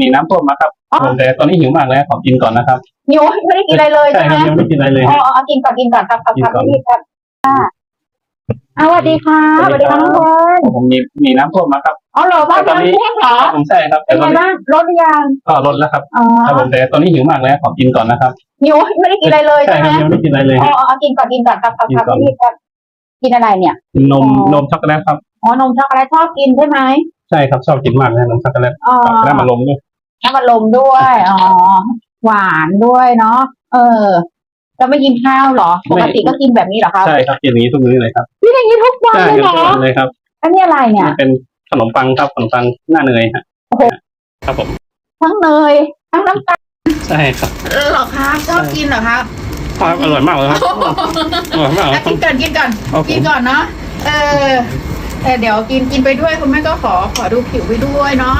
มีน้ำท่วมมาครับอ๋อผมแต่ตอนนี้หิวมากแล้วขอกินก่อนนะครับหิวไม่ได้กินอะไรเลยใช่ใช่ไหคมรับยังไม่ได้กินอะไรเลย อ๋อฮะอ๋อกินก่อนกินก่อนครับครับกินครับก่อน พี่ครับค่ะอ่าสวัสดีค่ะสสวัวัสสดีดีครัค่ะบน้องเพลินผมมีมีน้ำท่วมมาครับ อ๋อเหรอบ้านแต่ตอนนี้น้ำท่วมเหรอผมใช่ครับ เป็แต่นตไงอนนี้บ้างรถหรือยังก็ลดแล้วครับอ๋อครับผมแต่ตอนนี้หิวมากแล้วขอกินก่อนนะครับหิวไม่ได้กินอะไรเลยใช่ใช่คไหมรับยังไม่ได้กินอะไรเลย อ๋อฮะอ๋อกินก่อนกินก่อนครับครับกินครับก่อน พี่ครับกินอะไรเนี่ย กินนมอ๋อ นมช็อกโกแลตครับ อ๋อนมช็อกโกแลตชอบกินใช่ไหมใช่ครับชอบกินมากนะนมช็อกโกแลตอ๋อกับน้ำมันลมด้วย น้ำมันลมด้วยอ๋อหวานด้วยเนาะเออเราไม่กินข้าวเหรอปกติก็กินแบบนี้เหรอครับใช่ครับกินอย่างนี้ทุกมื้อเลยครับกินอย่างนี้ทุกวันใช่เลยคเหรรับอทุกวันเลยครับอันนี้อะไรเนี่ยมันเป็นขนมปังครับขนมปังหน้าเนยฮะโอ้โหครับผม ทั้งเนยทั้งน้ำตาลใช่ครับเหรอครับชอบกินเหรอครับครับอร่อยมากเลยครับอร่อยมากอะครักิบนก่อนกินก่อนครับผมกินก่อนเนาะเออแต่เดี๋ยวกินกินไปด้วยคุณแม่ก็ขอขอดูผิวไปด้วยเนาะ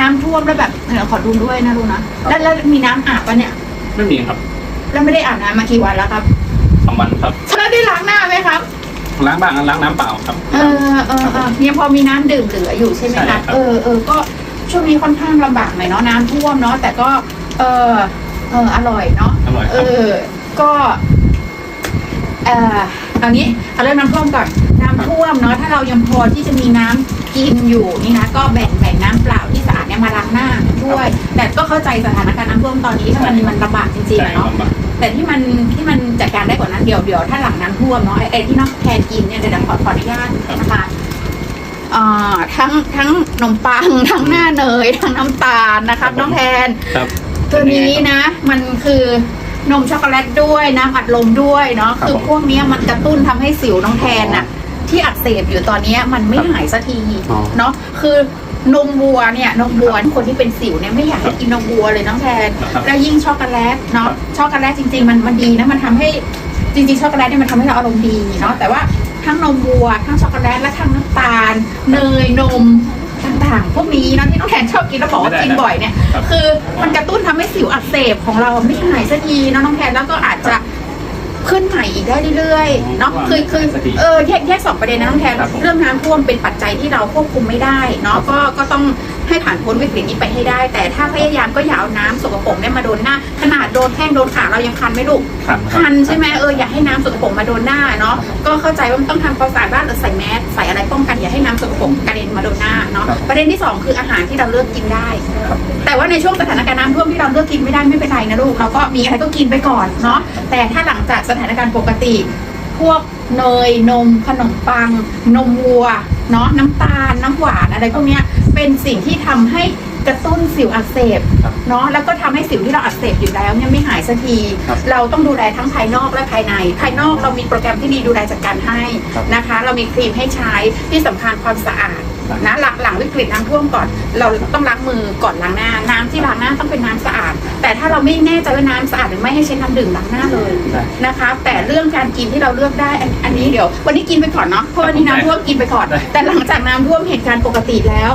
น้ำท่วมแล้วแบบเดี๋ยวขอดูด้วยนะลูกนะแล้วแล้วมีน้ำอาบปะเนี่ย ไม่มีครับแล้วไม่ได้อาบน้ำมากี่วันแล้วครับ สองวันครับแล้วได้ล้างหน้าไหมครับ ล้างบ้างล้างน้ำเปล่าครับ เออเออเออเนี่ยพอมีน้ำดื่มเหลืออยู่ใช่ไหมใช่คครัรับ บ เออเออก็ช่วงนี้ค่อนข้างลำบากหน่อยเนาะน้ำท่วมเนาะแต่ก็เออเอออร่อยเนาะ อร่อยคเอรับ อ ก็ เอ่อเอางี้เอาเริ่มน้ำท่วมก่อน น้ำท่วมเนาะ ถ้าเรายังพอที่จะมีน้ำกินอยู่นี่นะ ก็แบ่งแบ่งน้ำเปล่าที่สะอาดเนี่ยมาล้างหน้าด้วย แต่ก็เข้าใจสถานการณ์น้ำท่วมตอนนี้ถ้ามันมันลำบากจริงๆใช่อะเนาะลำบากแต่ที่มันที่มันจัดการได้กว่านั้นเดี๋ยวเดี๋ยวถ้าหลังน้ำท่วมเนาะไอ้ไอ้ที่น้องแทนกินเนี่ยเดี๋ยวขอขออนุญาตนะคะอ่าทั้งทั้งขนมปังทั้งหน้าเนยทั้งน้ำตาลนะครับน้องแทน ครับตัวนี้นะ มันคือนมช็อกโกแลตด้วยน้ำอัดลมด้วยเนาะครับคือผมพวกเนี้ยมันกระตุ้นทำให้สิวน้องแทนน่ะที่อักเสบอยู่ตอนเนี้ยมันไม่หายสักทีอ๋อเนาะคือ นมวัวเนี่ยนมวัวคนที่เป็นสิวเนี่ยไม่อยากให้กินนมวัวเลยน้องแทนครับแล้วยิ่งช็อกโกแลตเนาะครับช็อกโกแลตจริงๆมันมันดีนะมันทำให้จริงๆช็อกโกแลตเนี่ยมันทำให้เราอารมณ์ดีเนาะแต่ว่าทั้งนมวัว ทั้งช็อกโกแลตและทั้งน้ำตาลเนยนมต่างๆพวกนี้เนาะที่น้องแทนชอบกินแล้วบอกว่ากินบ่อยเนี่ยครับคือมันกระตุ้นทำให้สิวอักเสบของเราไม่หายสักทีเนาะน้องแทนแล้วก็อาจจะ ขึ้นใหม่อีกได้เรื่อยๆเนาะคือคือสักทีเออแยกแยกสองประเด็นนะน้องแทนครับผมเรื่องน้ำท่วมเป็นปัจจัยที่เราควบคุมไม่ได้เนาะก็ก็ต้องให้ผ่านพ้นวิกฤตนี้ไปให้ได้ แต่ถ้าพยายามก็อย่าเอาน้ำสกปรกเนี่ยมาโดนหน้า ขนาดโดนแข้งโดนขาเรายังคันไหมลูกครับคันใช่ไหมเอออย่าให้น้ำสกปรกมาโดนหน้าเนาะก็เข้าใจว่ามันต้องทำความสะอาดบ้านหรือใส่แมสใส่อะไรป้องกันอย่าให้น้ำสกปรกกระเด็นมาโดนหน้าเนาะ ครับประเด็นที่สองคืออาหารที่เราเลือกกินได้ ครับ แต่ว่าในช่วงสถานการณ์น้ำท่วมที่เราเลือกกินไม่ได้ไม่เป็นไรนะลูกเราก็มีอะไรก็กินไปก่อนเนาะแต่ถ้าหลังจากสถานการณ์ปกติ พวกเนยนมขนมปัง นมวัวเนาะน้ำตาลน้ำหวานอะไรพวกเนี้ยเป็นสิ่งที่ทำให้กระตุ้นสิวอักเสบครับเนาะแล้วก็ทำให้สิวที่เราอักเสบอยู่แล้วเนี่ยไม่หายสักที ครับ เราต้องดูแลทั้งภายนอกและภายใน ภายนอกเรามีโปรแกรมที่ดีดูแลจัดการให้ ครับ นะคะเรามีครีมให้ใช้ที่สำคัญความสะอาดครับ นะหลังหลังวิกฤตน้ำท่วมก่อน เราต้องล้างมือก่อนล้างหน้า น้ำที่ล้างหน้าต้องเป็นน้ำสะอาด แต่ถ้าเราไม่แน่ใจว่าน้ำสะอาดหรือไม่ให้ใช้น้ำดื่มล้างหน้าเลยได้นะคะ แต่เรื่องการกินที่เราเลือกได้อันอันนี้เดี๋ยว วันนี้กินไปก่อนเนาะเพราะวันนี้น้ำท่วมกินไปก่อนได้แต่หลังจากน้ำท่วมเหตุการณ์ปกติแล้ว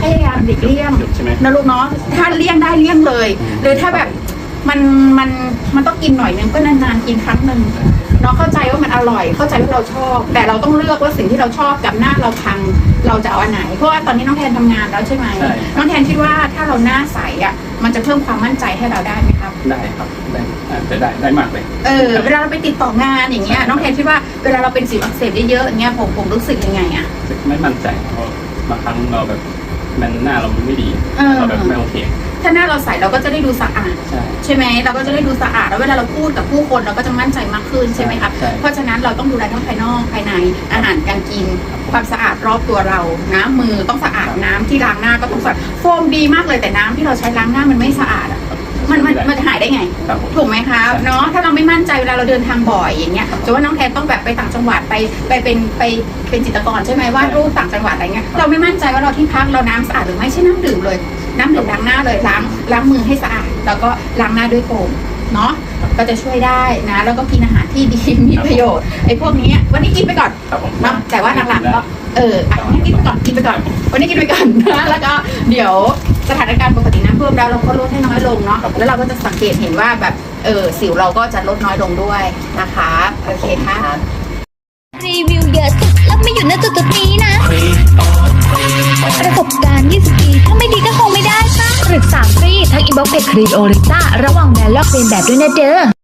พยายามหลีกเลี่ยงหยุดใช่ไหมนะลูกเนาะถ้าเลี่ยงได้เลี่ยงเลย หรือถ้าแบบมันมันมันต้องกินหน่อยนึงก็นานๆกินครั้งหนึ่ง เนาะเข้าใจว่ามันอร่อย เข้าใจว่าเราชอบ แต่เราต้องเลือกว่าสิ่งที่เราชอบกับหน้าเราพัง เราจะเอาอันไหน เพราะว่าตอนนี้น้องแทนทำงานแล้วใช่ไหมใช่ น้องแทนคิดว่าถ้าเราหน้าใสอะ มันจะเพิ่มความมั่นใจให้เราได้ไหมครับ ได้ครับได้อาจจะได้ได้มากเลย เออ เวลาเราไปติดต่องานอย่างเงี้ย น้องแทนคิดว่าเวลาเราเป็นสิวอักเสบเยอะๆอย่างเงี้ยผมผมรู้สึกยังไงอะ ไม่มั่นใจเพราะบางครั้งเราแบบมันหน้าเรามันไม่ดี เออ เราแบบไม่โอเค ถ้าหน้าเราใสเราก็จะได้ดูสะอาด ใช่ ใช่ไหมเราก็จะได้ดูสะอาดแล้วเวลาเราพูดกับผู้คนเราก็จะมั่นใจมากขึ้นใช่ไหมครับใช่เพราะฉะนั้นเราต้องดูแลทั้งภายนอกภายในอาหารการกิน ความสะอาดรอบตัวเราน้ำมือต้องสะอาดน้ำที่ล้างหน้าก็ต้องสะอาดโฟมดีมากเลยแต่น้ำที่เราใช้ล้างหน้ามันไม่สะอาดอะมันมันมันจะหายได้ไง ครับผม ถูกไหมครับใช่ เนาะถ้าเราไม่มั่นใจเวลาเราเดินทางบ่อยอย่างเงี้ยจะว่าน้องแทนต้องแบบไปต่างจังหวัดไปไปเป็นไปเป็นจิตรกรใช่ไหมวาดรูปต่างจังหวัดอะไรเงี้ยเราไม่มั่นใจว่าเราที่พักเราน้ำสะอาดหรือไม่ใช่น้ำดื่มเลย น้ำดื่มล้างหน้าเลยล้างล้างมือให้สะอาด แล้วก็ล้างหน้าด้วยโฟมเนาะก็จะช่วยได้นะ แล้วก็กินอาหารที่ดีมีประโยชน์ไอ้พวกนี้วันนี้กินไปก่อนครับผมเนาะแต่ว่าหลังๆก็เอออะงั้นกินไปก่อนกินไปก่อน วันนี้กินไปก่อนนะแล้วก็เดี๋ยวสถานการณ์ปกติน้ำท่วมแล้วเราก็ลดให้น้อยลงเนาะแล้วเราก็จะสังเกตเห็นว่าแบบเออสิวเราก็จะลดน้อยลงด้วยนะคะโอเคค่ะรีวิวเยอะสุด เพจครีโอลิต้าระวังแบนลอกเลียนแบบด้วยนะเด้อ